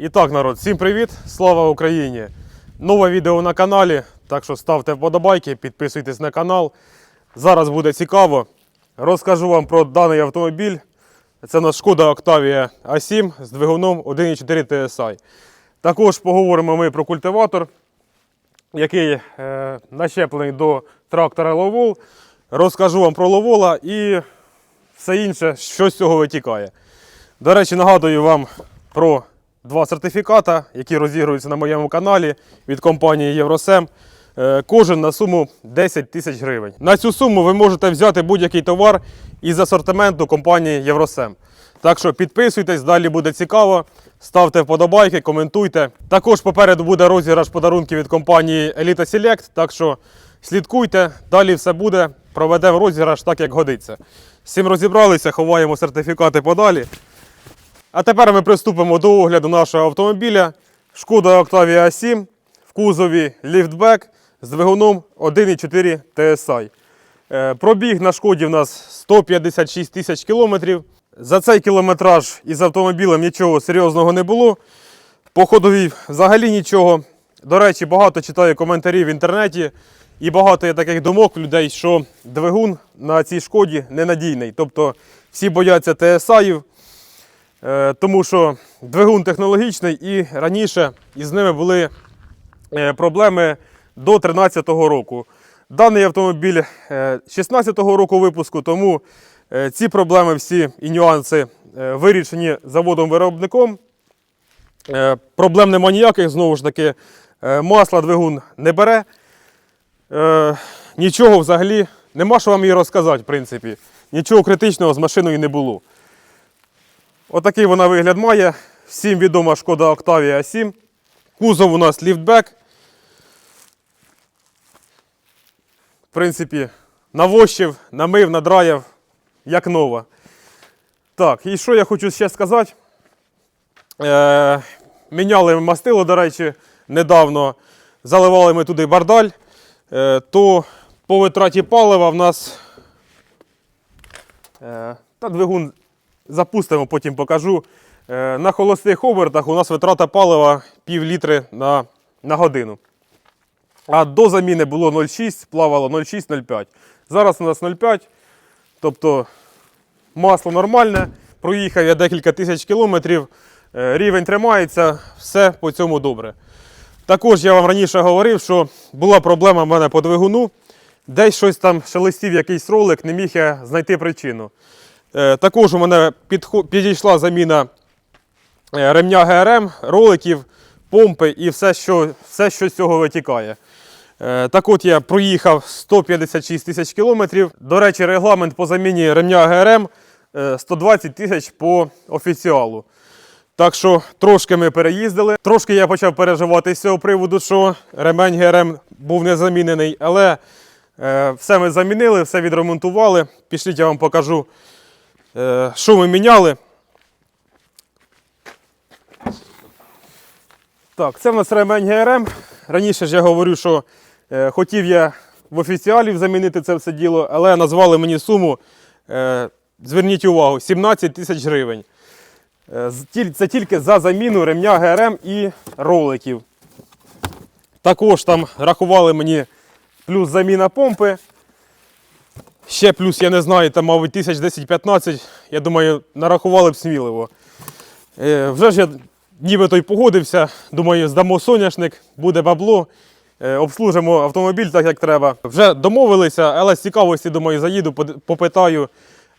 І так, народ, всім привіт! Слава Україні! Нове відео на каналі. Так що ставте вподобайки, підписуйтесь на канал. Зараз буде цікаво. Розкажу вам про даний автомобіль. Це у нас Шкода Octavia A7 з двигуном 1.4 TSI. Також поговоримо ми про культиватор, який е, начеплений до трактора Ловол. Розкажу вам про Ловола і все інше, що з цього витікає. До речі, нагадую вам про два сертифіката, які розігруються на моєму каналі від компанії Євросем. Е, Кожен на суму 10 тисяч гривень. На цю суму ви можете взяти будь-який товар із асортименту компанії Євросем. Так що підписуйтесь, далі буде цікаво. Ставте вподобайки, коментуйте. Також попереду буде розіграш подарунків від компанії Elite Select. Так що слідкуйте, далі все буде. Проведемо розіграш так, як годиться. Цим розібралися, ховаємо сертифікати подалі. А тепер ми приступимо до огляду нашого автомобіля. Шкода Octavia 7 в кузові ліфтбек з двигуном 1.4 TSI. Е, Пробіг на шкоді в нас 156 тисяч кілометрів. За цей кілометраж із автомобілем нічого серйозного не було. По ходовій взагалі нічого. До речі, багато читаю коментарів в інтернеті, і багато є таких думок людей, що двигун на цій шкоді ненадійний. Тобто всі бояться Е, тому що двигун технологічний і раніше із ними були е, проблеми до 2013 року. Даний автомобіль 2016 року випуску, тому е, ці проблеми всі і нюанси е, вирішені заводом-виробником. Е, Проблем нема ніяких, знову ж таки, е, масла двигун не бере. Е, Нічого взагалі, нема що вам і розказати, в принципі. Нічого критичного з машиною не було. Отакий вона вигляд має. Всім відома шкода Octavia 7. Кузов у нас ліфтбек. В принципі, навощив, намив, надраїв, як нова. Так, і що я хочу ще сказати? Е, міняли мастило, до речі, недавно. Заливали ми туди бардаль. Е, то по витраті палива в нас. Е, та двигун запустимо, потім покажу. Е, На холостих обертах у нас витрата палива пів літри на, на годину. А до заміни було 0,6, плавало 0,6-0,5. Зараз у нас 0,5. Тобто масло нормальне. Проїхав я декілька тисяч кілометрів. е, Рівень тримається, все по цьому добре. Також я вам раніше говорив, що була проблема в мене по двигуну. Десь щось там шелестів якийсь ролик, не міг я знайти причину. Е, Також у мене підійшла заміна е, ремня ГРМ, роликів, помпи і все, що, все, що з цього витікає. Е, Так от я проїхав 156 тисяч кілометрів. До речі, регламент по заміні ремня ГРМ е, 120 тисяч по офіціалу. Так що трошки ми переїздили. Трошки я почав переживати з цього приводу, що ремень ГРМ був не замінений, але все ми замінили, все відремонтували. Пішліть, я вам покажу, що ми міняли. Так, це в нас ремень ГРМ. Раніше ж я говорю, що е, хотів я в офіціалів замінити це все діло, але назвали мені суму, е, зверніть увагу, 17 тисяч гривень. Е, Це тільки за заміну ремня ГРМ і роликів. Також там рахували мені плюс заміна помпи. Ще плюс, я не знаю, там, мабуть, тисяч 10-15, я думаю, нарахували б сміливо. Е, вже ж я нібито й погодився. Думаю, здамо соняшник, буде бабло, е, обслужимо автомобіль так, як треба. Вже домовилися, але з цікавості, думаю, заїду, попитаю,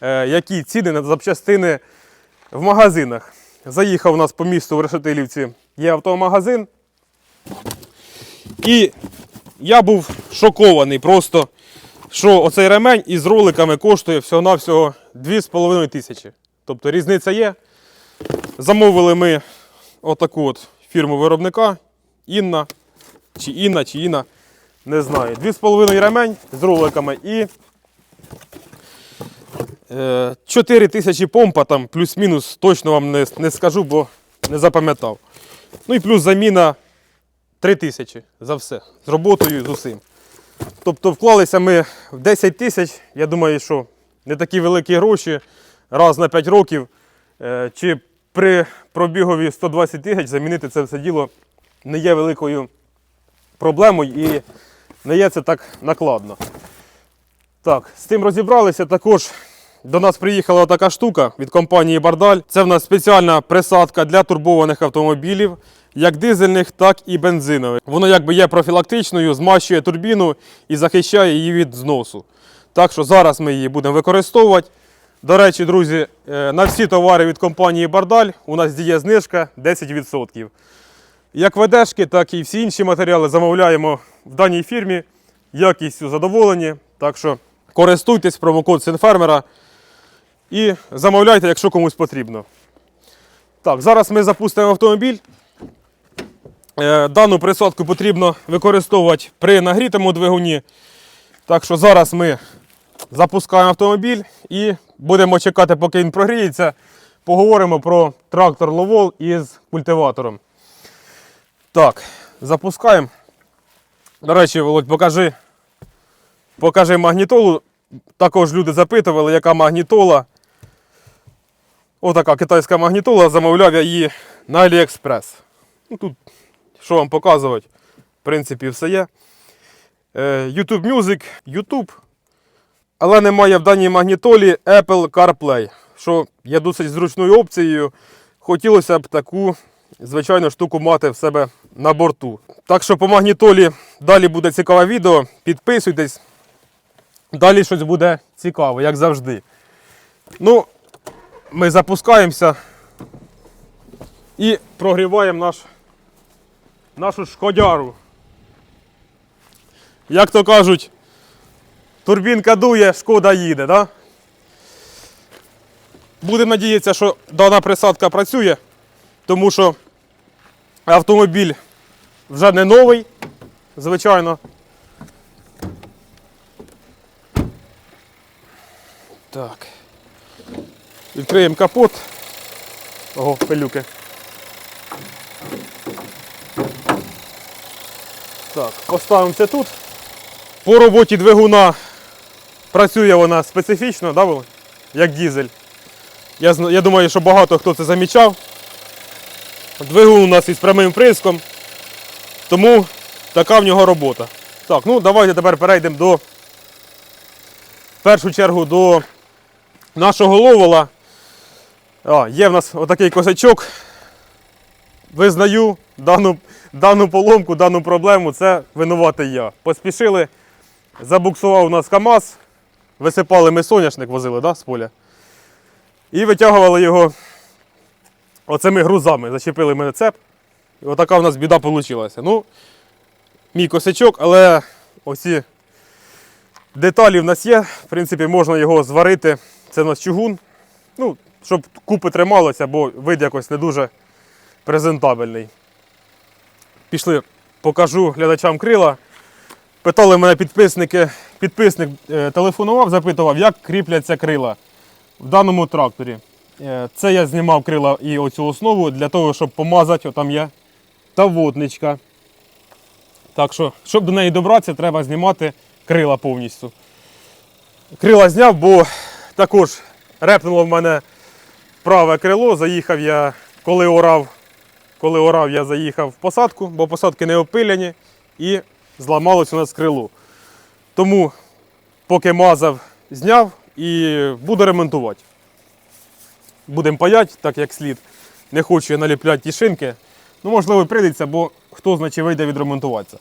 е, які ціни на запчастини в магазинах. Заїхав у нас по місту в Решетилівці, є автомагазин. І я був шокований просто, що оцей ремень із роликами коштує всього-навсього 2,5 тисячі. Тобто різниця є. Замовили ми отаку от фірму виробника Інна, чи Інна, чи Інна, не знаю. 2,5 ремень з роликами і е, 4 тисячі помпа там плюс-мінус, точно вам не, не скажу, бо не запам'ятав. Ну і плюс заміна 3 тисячі за все. З роботою, з усім. Тобто вклалися ми в 10 тисяч. Я думаю, що не такі великі гроші раз на 5 років. Е, Чи при пробігові 120 тисяч замінити це все діло не є великою проблемою і не є це так накладно. Так, з тим розібралися. Також до нас приїхала така штука від компанії Бардаль. Це в нас спеціальна присадка для турбованих автомобілів, як дизельних, так і бензинових. Воно якби є профілактичною, змащує турбіну і захищає її від зносу. Так що зараз ми її будемо використовувати. До речі, друзі, е, на всі товари від компанії Бардаль у нас діє знижка 10%. Як ведешки, так і всі інші матеріали замовляємо в даній фірмі. Якістю задоволені. Так що користуйтесь промокод Синфермера і замовляйте, якщо комусь потрібно. Так, зараз ми запустимо автомобіль. Е, Дану присадку потрібно використовувати при нагрітому двигуні. Так що зараз ми запускаємо автомобіль і будемо чекати, поки він прогріється. Поговоримо про трактор Ловол із культиватором. Так, запускаємо. До речі, Володь, покажи, покажи магнітолу. Також люди запитували, яка магнітола. Отака китайська магнітола, замовляв я її на AliExpress. Ну, тут, що вам показувати, в принципі, все є. Е, YouTube Music, YouTube. Але немає в даній магнітолі Apple CarPlay, що є досить зручною опцією. Хотілося б таку, звичайно, штуку мати в себе на борту. Так що по магнітолі далі буде цікаве відео. Підписуйтесь. Далі щось буде цікаве, як завжди. Ну, ми запускаємося і прогріваємо наш, нашу шкодяру. Як то кажуть, турбінка дує, шкода їде, да? Будемо надіятися, що дана присадка працює, тому що автомобіль вже не новий, звичайно. Так. Відкриємо капот. Ого, пилюки. Так, поставимо це тут. По роботі двигуна працює вона специфічно, да, як дізель. Я, я думаю, що багато хто це замічав. Двигун у нас із прямим приском, тому така в нього робота. Так, ну давайте тепер перейдемо до в першу чергу до нашого ловола. А, є в нас отакий косячок. Визнаю дану, дану поломку, дану проблему, це винуватий я. Поспішили, забуксував у нас КАМАЗ, висипали ми соняшник, возили да, з поля. І витягували його оцими грузами. Зачепили мене цеп. І отака в нас біда вийшла. Ну, мій косячок, але оці деталі в нас є. В принципі, можна його зварити. Це в нас чугун. Ну, щоб купи трималося, бо вид якось не дуже презентабельний. Пішли, покажу глядачам крила. Питали мене підписники, підписник е, телефонував, запитував, як кріпляться крила в даному тракторі. Е, Це я знімав крила і оцю основу для того, щоб помазати, отам є та водничка. Так що, щоб до неї добратися, треба знімати крила повністю. Крила зняв, бо також репнуло в мене праве крило. Заїхав я, коли орав, коли орав, я заїхав в посадку, бо посадки не опиляні і зламалось у нас крило. Тому, поки мазав, зняв і буду ремонтувати. Будемо паяти, так як слід. Не хочу я наліпляти ті шинки. Ну, можливо, прийдеться, бо хто знає, чи вийде відремонтуватися.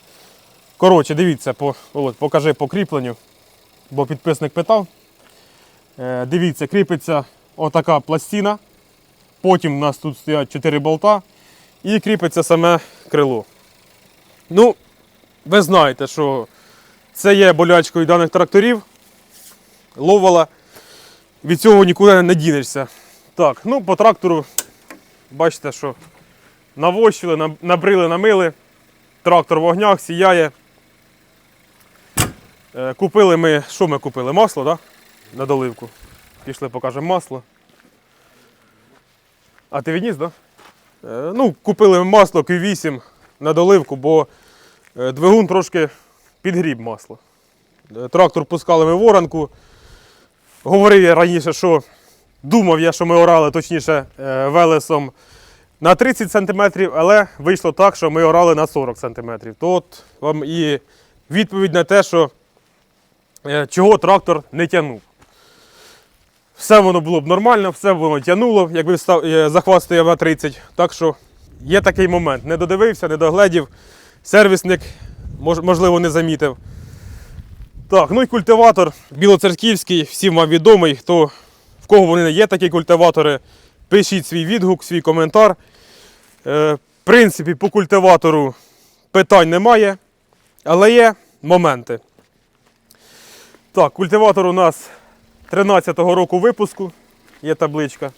Коротше, дивіться, по, Володь, покажи по кріпленню, бо підписник питав. Е, дивіться, кріпиться отака пластина. Потім у нас тут стоять 4 болта і кріпиться саме крило. Ну, ви знаєте, що це є болячкою даних тракторів. Ловала. Від цього нікуди не дінешся. Так, ну по трактору бачите, що навощили, набрили, намили. Трактор в огнях сіяє. Е, Купили ми, що ми купили? Масло? Да? На доливку. Пішли, покажемо масло. А ти відніс, так? Да? Е, Ну, купили масло Q8 на доливку, бо е, двигун трошки підгріб масло. Е, Трактор пускали ми в оранку. Говорив я раніше, що Думав я, що ми орали точніше велесом на 30 см, але вийшло так, що ми орали на 40 см. То от вам і відповідь на те, що чого трактор не тягнув. Все воно було б нормально, все воно тягнуло, якби е, захват стояв на 30. Так що є такий момент. Не додивився, не догледів. Сервісник, можливо, не замітив. Так, ну і культиватор білоцерківський, всім вам відомий. Хто, в кого вони не є такі культиватори, пишіть свій відгук, свій коментар. Е, в принципі, по культиватору питань немає, але є моменти. Так, культиватор у нас 13-го року випуску, є табличка.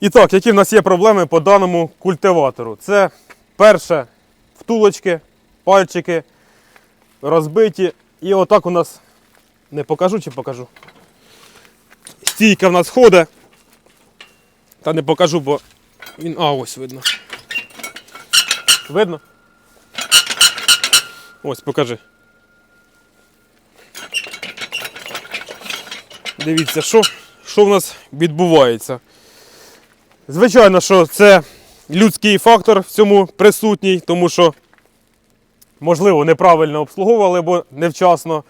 І так, які в нас є проблеми по даному культиватору? Це перше втулочки, пальчики розбиті. І отак у нас не покажу чи покажу. Стійка в нас ходить. Та не покажу, бо він. А, ось видно. Видно? Ось, покажи. Дивіться, що, що в нас відбувається. Звичайно, що це людський фактор в цьому присутній, тому що, можливо, неправильно обслуговували, бо невчасно.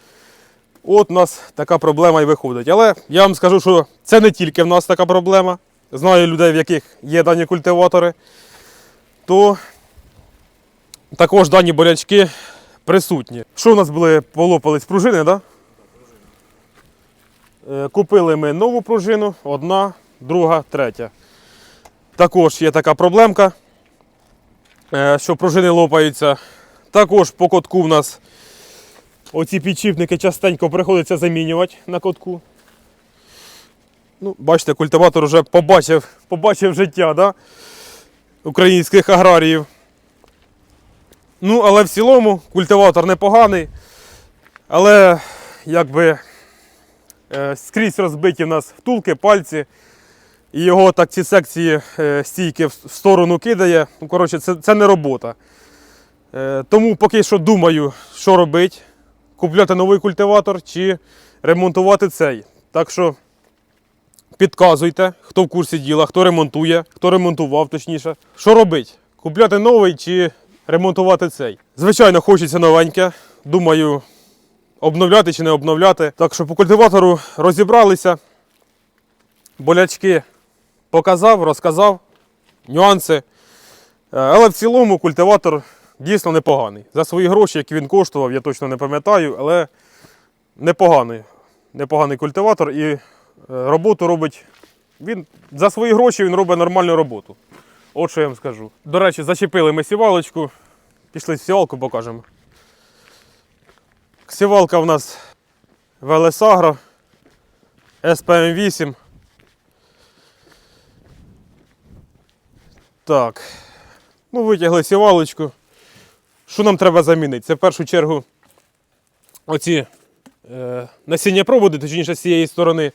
От у нас така проблема і виходить. Але я вам скажу, що це не тільки в нас така проблема. Знаю людей, в яких є дані культиватори, то також дані болячки присутні. Що в нас були? Полопались пружини? Да? Купили ми нову пружину, одна, друга, третя. Також є така проблемка, е, що пружини лопаються. Також по котку в нас оці підшипники частенько приходиться замінювати на котку. Ну, бачите, культиватор вже побачив, побачив життя да? українських аграріїв. Ну, але в цілому культиватор непоганий. Але якби е, скрізь розбиті в нас втулки, пальці. І його так ці секції е, стійки в в сторону кидає. Ну, коротше, це, це не робота. Е, тому поки що думаю, що робити. Купляти новий культиватор чи ремонтувати цей. Так що підказуйте, хто в курсі діла, хто ремонтує, хто ремонтував точніше. Що робити? Купляти новий чи ремонтувати цей? Звичайно, хочеться новеньке. Думаю, обновляти чи не обновляти. Так що по культиватору розібралися. Болячки показав, розказав, нюанси. Е, Але в цілому культиватор дійсно непоганий. За свої гроші, які він коштував, я точно не пам'ятаю, але непоганий. Непоганий культиватор і е, роботу робить. Він за свої гроші він робить нормальну роботу. От що я вам скажу. До речі, зачепили ми сівалочку. Пішли сівалку покажемо. Сівалка в нас Велесагро SPM 8. Так. Ну, витягли сівалочку. Що нам треба замінити? Це в першу чергу оці е, насіння проводи, точніше з цієї сторони.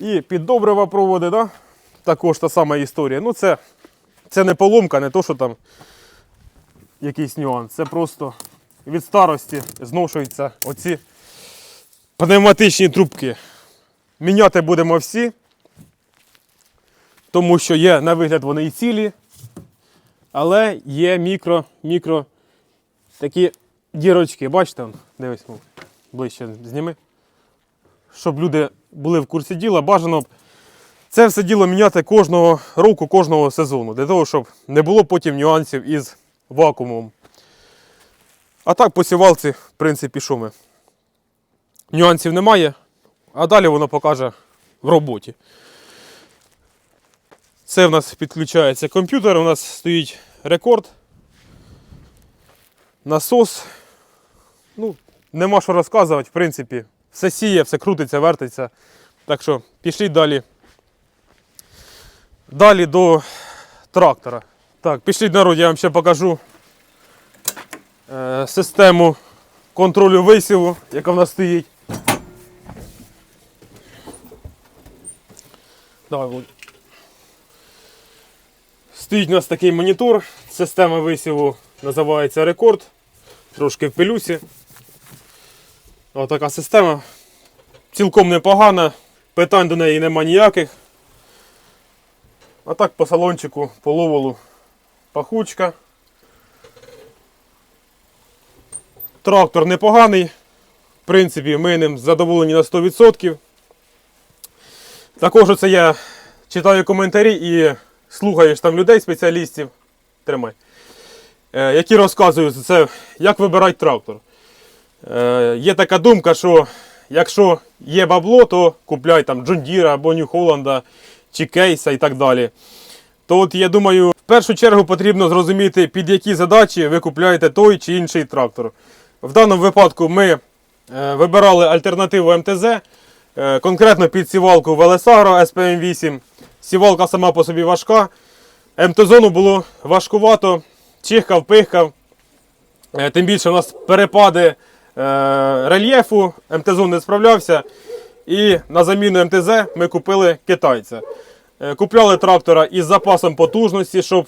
І піддобрива проводи, да? також та сама історія. Ну, це, це не поломка, не то, що там якийсь нюанс. Це просто від старості зношуються оці пневматичні трубки. Міняти будемо всі, тому що є на вигляд вони і цілі, але є мікро, мікро такі дірочки. Бачите, дивись, ближче зніми. Щоб люди були в курсі діла, бажано б це все діло міняти кожного року, кожного сезону, для того, щоб не було потім нюансів із вакуумом. А так по сівалці, в принципі, що ми? Нюансів немає, а далі воно покаже в роботі. Це в нас підключається комп'ютер, у нас стоїть рекорд. Насос. Ну, нема що розказувати, в принципі, все сіє, все крутиться, вертиться. Так що пішли далі. Далі до трактора. Так, пішли народ, я вам ще покажу систему контролю висіву, яка в нас стоїть. Давай, Володь. Стоїть у нас такий монітор. Система висіву називається рекорд. Трошки в пилюсі. Отака система. Цілком непогана. Питань до неї нема ніяких. А так по салончику, по ловолу пахучка. Трактор непоганий. В принципі, ми ним задоволені на 100%. Також оце я читаю коментарі і слухаєш там людей, спеціалістів. Тримай. Е, які розказують це, як вибирати трактор. Е, є така думка, що якщо є бабло, то купляй там Deere або New Holland, чи Кейса і так далі. То от я думаю, в першу чергу потрібно зрозуміти, під які задачі ви купляєте той чи інший трактор. В даному випадку ми е, вибирали альтернативу МТЗ, е, конкретно під сівалку Велесагро SPM 8. Сівалка сама по собі важка. МТЗону було важкувато, чихкав, пихкав. Е, Тим більше у нас перепади рельєфу, МТЗон не справлявся. І на заміну МТЗ ми купили китайця. Купляли трактора із запасом потужності, щоб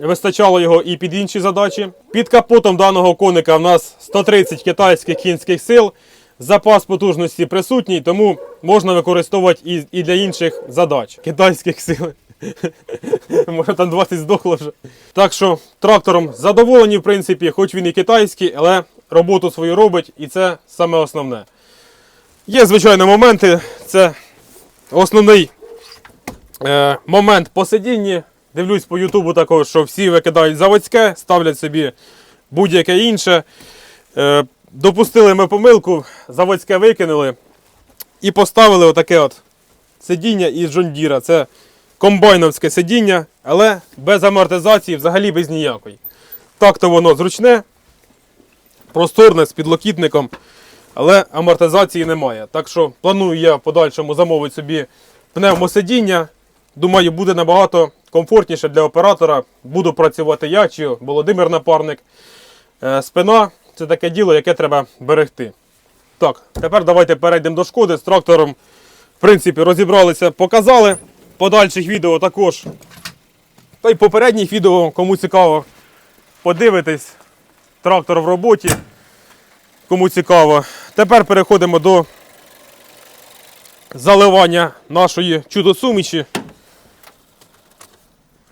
вистачало його і під інші задачі. Під капотом даного коника в нас 130 китайських кінських сил. Запас потужності присутній, тому можна використовувати і, для інших задач. Китайських сил. Може там 20 здохло вже. Так що трактором задоволені, в принципі, хоч він і китайський, але роботу свою робить, і це саме основне. Є, звичайно, моменти. Це основний е, момент по сидінні. Дивлюсь по Ютубу також, що всі викидають заводське, ставлять собі будь-яке інше. Е, допустили ми помилку, заводське викинули і поставили отаке от сидіння із Джондіра. Це комбайновське сидіння, але без амортизації, взагалі без ніякої. Так то воно зручне, просторне з підлокітником, але амортизації немає. Так що планую я в подальшому замовити собі пневмосидіння. Думаю, буде набагато комфортніше для оператора. Буду працювати я чи Володимир Напарник. Е, Спина це таке діло, яке треба берегти. Так, тепер давайте перейдемо до шкоди з трактором. В принципі, розібралися, показали. Подальших відео також. Та й попередніх відео, кому цікаво, подивитись. Трактор в роботі. Кому цікаво. Тепер переходимо до заливання нашої чудо-суміші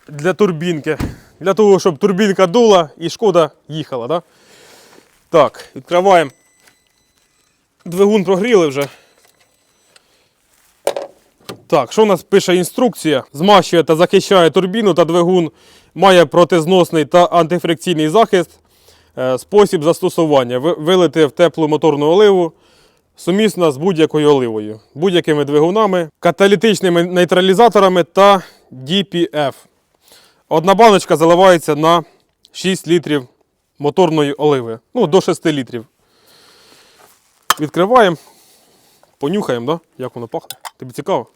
для турбінки. Для того, щоб турбінка дула і шкода їхала. Да? Так, відкриваємо. Двигун прогріли вже. Так, що у нас пише інструкція? Змащує та захищає турбіну та двигун, має протизносний та антифрикційний захист. Е, Спосіб застосування. Вилити в теплу моторну оливу, сумісна з будь-якою оливою, будь-якими двигунами, каталітичними нейтралізаторами та DPF. Одна баночка заливається на 6 літрів моторної оливи. Ну, до 6 літрів. Відкриваємо, понюхаємо, да? як воно пахне. Тобі цікаво?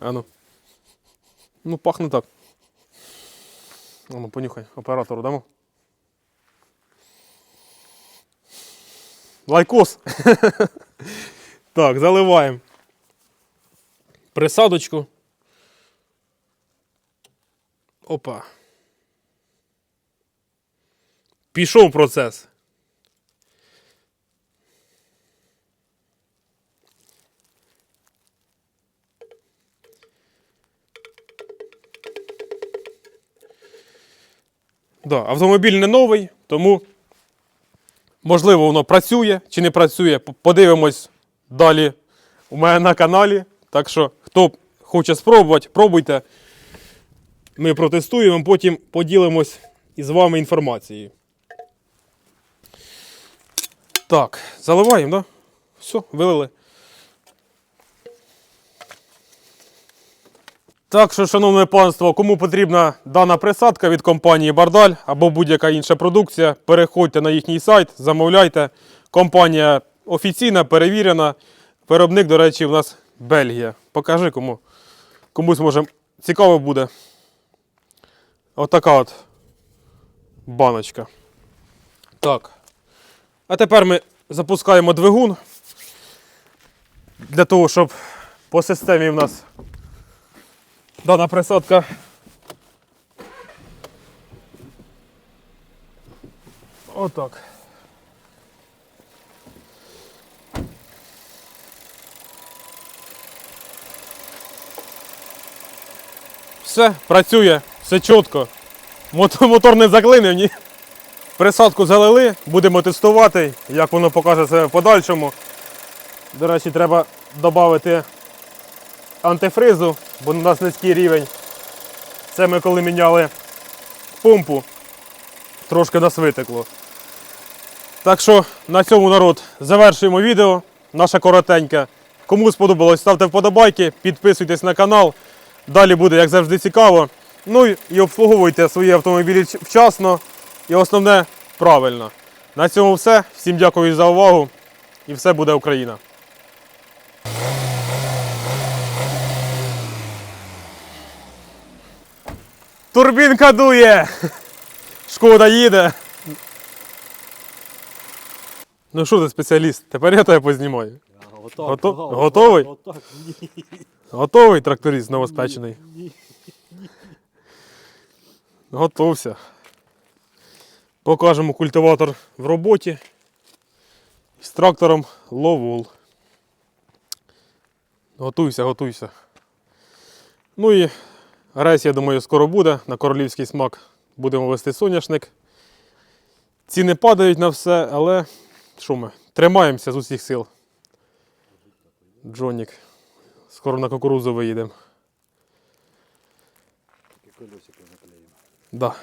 А ну. Пахне так. А ну, понюхай, оператору дамо. Лайкос. так, заливаємо. Присадочку. Опа. Пішов процес. Да, автомобіль не новий, тому можливо воно працює чи не працює. Подивимось далі у мене на каналі. Так що, хто хоче спробувати, пробуйте. Ми протестуємо, потім поділимось із вами інформацією. Так, заливаємо, да? Все, вилили. Так що, шановне панство, кому потрібна дана присадка від компанії Бардаль або будь-яка інша продукція, переходьте на їхній сайт, замовляйте. Компанія офіційна, перевірена. Виробник, до речі, у нас Бельгія. Покажи кому. Комусь може цікаво буде. Отака от баночка. Так. А тепер ми запускаємо двигун для того, щоб по системі в нас дана присадка. Отак. Все, працює все чітко. Мотор, не заклинив, ні. Присадку залили, будемо тестувати, як воно покаже себе в подальшому. До речі, треба додати антифризу, бо у нас низький рівень. Це ми коли міняли помпу, трошки нас витекло. Так що на цьому народ завершуємо відео. Наше коротеньке. Кому сподобалось, ставте вподобайки, підписуйтесь на канал. Далі буде, як завжди, цікаво. Ну і обслуговуйте свої автомобілі вчасно і основне правильно. На цьому все. Всім дякую за увагу і все буде Україна. Турбінка дує! Шкода їде. Ну що ти спеціаліст? Тепер я тебе познімаю. Готов, Гото- готовий? Готовий тракторист новоспечений? Готовся. Покажемо культиватор в роботі. З трактором Ловол. Готуйся, готуйся. Ну і рейс, я думаю, скоро буде. На королівський смак будемо вести соняшник. Ціни падають на все, але що ми? Тримаємося з усіх сил. Джонік. Скоро на кукурузу виїдемо. Да.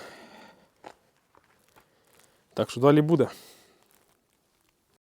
Так що далі буде.